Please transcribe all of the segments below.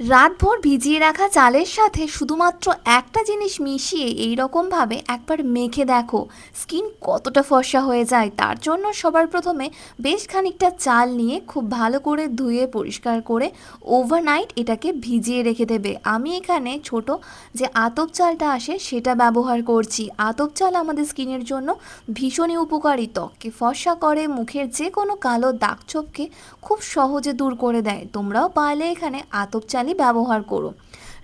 রাতভর ভিজিয়ে রাখা চালের সাথে শুধুমাত্র একটা জিনিস মিশিয়ে এই রকমভাবে একবার মেখে দেখো। স্কিন কতটা ফর্সা হয়ে যায়, তার জন্য সবার প্রথমে বেশ খানিকটা চাল নিয়ে খুব ভালো করে ধুয়ে, পরিষ্কার করে ওভারনাইট এটাকে ভিজিয়ে রেখে দেবে। আমি এখানে ছোট যে আতপ চালটা আসে সেটা ব্যবহার করছি। আতপ চাল আমাদের স্কিনের জন্য ভীষণই উপকারী। ত্বককে ফর্সা করে, মুখের যে কোনো কালো দাগছোপকে খুব সহজে দূর করে দেয়। তোমরাও পারলে এখানে আতপ চালই ব্যবহার করো।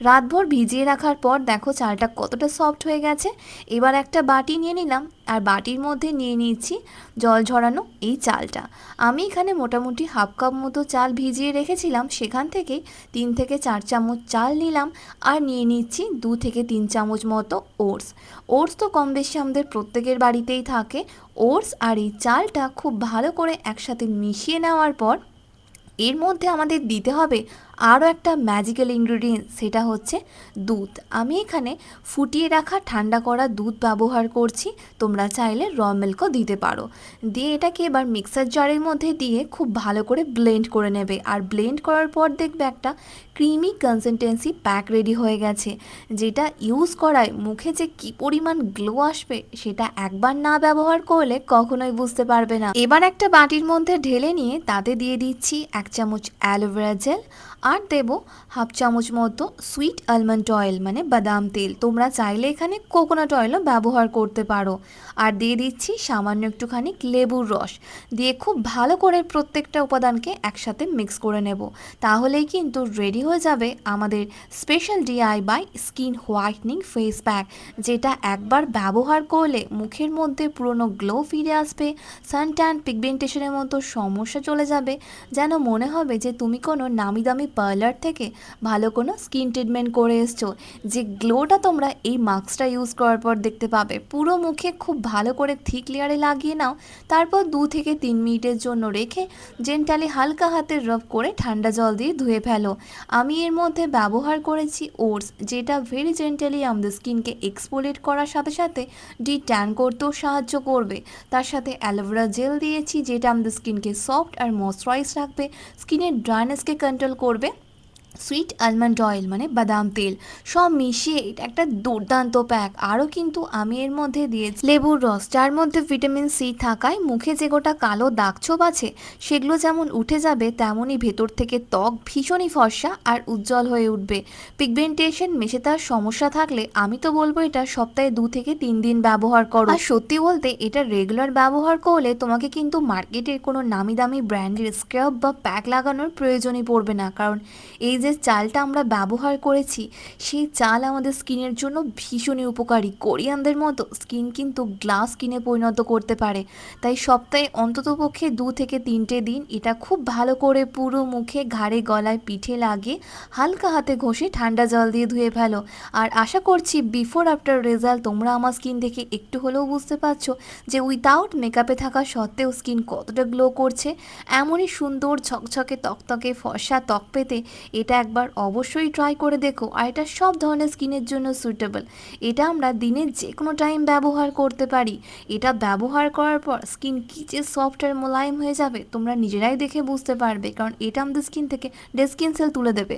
রাতভর ভিজিয়ে রাখার পর দেখো চালটা কতটা সফট হয়ে গেছে। এবার একটা বাটি নিয়ে নিলাম আর বাটির মধ্যে নিয়ে নিচ্ছি জল ঝরানো এই চালটা। আমি এখানে মোটামুটি হাফ কাপ মতো চাল ভিজিয়ে রেখেছিলাম। সেখান থেকে তিন থেকে চার চামচ চাল নিলাম আর নিয়ে নিচ্ছি দু থেকে তিন চামচ মতো ওটস। ওটস তো কম বেশি আমাদের প্রত্যেকের বাড়িতেই থাকে। ওটস আর এই চালটা খুব ভালো করে একসাথে মিশিয়ে নেওয়ার পর এর মধ্যে আমাদের দিতে হবে আরও একটা ম্যাজিক্যাল ইনগ্রিডিয়েন্ট সেটা হচ্ছে দুধ। আমি এখানে ফুটিয়ে রাখা ঠান্ডা করা দুধ ব্যবহার করছি, তোমরা চাইলে র মিল্কও দিতে পারো। দিয়ে এটাকে এবার মিক্সার জারের মধ্যে দিয়ে খুব ভালো করে ব্লেন্ড করে নেবে। আর ব্লেন্ড করার পর দেখবে একটা ক্রিমি কনসিস্টেন্সি প্যাক রেডি হয়ে গেছে, যেটা ইউজ করায় মুখে যে কি পরিমাণ গ্লো আসবে, সেটা একবার না ব্যবহার করলে কখনোই বুঝতে পারবে না। এবার একটা বাটির মধ্যে ঢেলে নিয়ে তাতে দিয়ে দিচ্ছি এক চামচ অ্যালোভেরা জেল আর দেব হাফ চামচ মতো সুইট আলমন্ড অয়েল মানে বাদাম তেল। তোমরা চাইলে এখানে কোকোনাট অয়েলও ব্যবহার করতে পারো। আর দিয়ে দিচ্ছি সামান্য একটুখানি লেবুর রস। দিয়ে খুব ভালো করে প্রত্যেকটা উপাদানকে একসাথে মিক্স করে নেব। তাহলেই কিন্তু রেডি হয়ে যাবে আমাদের special DIY skin whitening face pack যেটা একবার ব্যবহার করলে মুখের মধ্যে পুরনো গ্লো ফিরে আসবে সানট্যান পিগমেন্টেশনের মতো সমস্যা চলে যাবে, যেন মনে হবে যে তুমি কোনো নামি দামি পার্লার থেকে ভালো কোনো স্কিন ট্রিটমেন্ট করে এসছো, যে গ্লোটা তোমরা এই মাস্কটা ইউজ করার পর দেখতে পাবে। পুরো মুখে খুব ভালো করে থিক লেয়ারে লাগিয়ে নাও, তারপর দু থেকে তিন মিনিটের জন্য রেখে জেন্টালি হালকা হাতে রব করে ঠান্ডা জল দিয়ে ধুয়ে ফেলো। আমি এর মধ্যে ব্যবহার করেছি ওটস যেটা ভেরি জেন্টালি আমাদের স্কিনকে এক্সপোলেট করার সাথে সাথে ডি ট্যান করতেও সাহায্য করবে। তার সাথে অ্যালোভেরা জেল দিয়েছি, যেটা আমাদের স্কিনকে সফট আর ময়শ্চারাইজ রাখবে। স্কিনের ড্রাইনেসকে কন্ট্রোল করবে সুইট আলমন্ড অয়েল মানে বাদাম তেল, সব মিশিয়ে এটা একটা দুর্দান্ত প্যাক আরও কিন্তু আমি এর মধ্যে দিয়েছি লেবুর রস, যার মধ্যে ভিটামিন সি থাকায় মুখে যে গোটা কালো দাগছোপ আছে সেগুলো যেমন উঠে যাবে, তেমনই ভেতর থেকে ত্বক ভীষণই ফর্সা আর উজ্জ্বল হয়ে উঠবে। পিগমেন্টেশন মেশে তার সমস্যা থাকলে আমি তো বলব এটা সপ্তাহে দু থেকে তিন দিন ব্যবহার করো। আর সত্যি বলতে এটা রেগুলার ব্যবহার করলে তোমাকে কিন্তু মার্কেটের কোনো নামি দামি ব্র্যান্ডের স্ক্রাব বা প্যাক লাগানোর প্রয়োজনই পড়বে না। কারণ এই যে চালটা আমরা ব্যবহার করেছি, সেই চাল আমাদের স্কিনের জন্য ভীষণই উপকারী। কোরিয়ানদের মতো স্কিন কিন্তু গ্লাস স্কিনে পরিণত করতে পারে। তাই সপ্তাহে অন্ততপক্ষে দু থেকে তিনটে দিন এটা খুব ভালো করে পুরো মুখে, ঘাড়ে, গলায়, পিঠে লাগিয়ে হালকা হাতে ঘষে ঠান্ডা জল দিয়ে ধুয়ে ফেলো। আর আশা করছি বিফোর আফটার রেজাল্ট তোমরা আমার স্কিন দেখে একটু হলেও বুঝতে পারছ যে উইদাউট মেকআপে থাকা সত্ত্বেও স্কিন কতটা গ্লো করছে। এমনই সুন্দর ঝকঝকে তকতকে ফর্সা ত্বক পেতে এটা একবার অবশ্যই ট্রাই করে দেখো আর এটা সব ধরনের স্কিনের জন্য সুইটেবল এটা আমরা দিনের যে কোনো টাইম ব্যবহার করতে পারি। এটা ব্যবহার করার পর স্কিন কী যে সফট আর মোলায়েম হয়ে যাবে তোমরা নিজেরাই দেখে বুঝতে পারবে, কারণ এটা আমাদের স্কিন থেকে ডেড স্কিন সেল তুলে দেবে।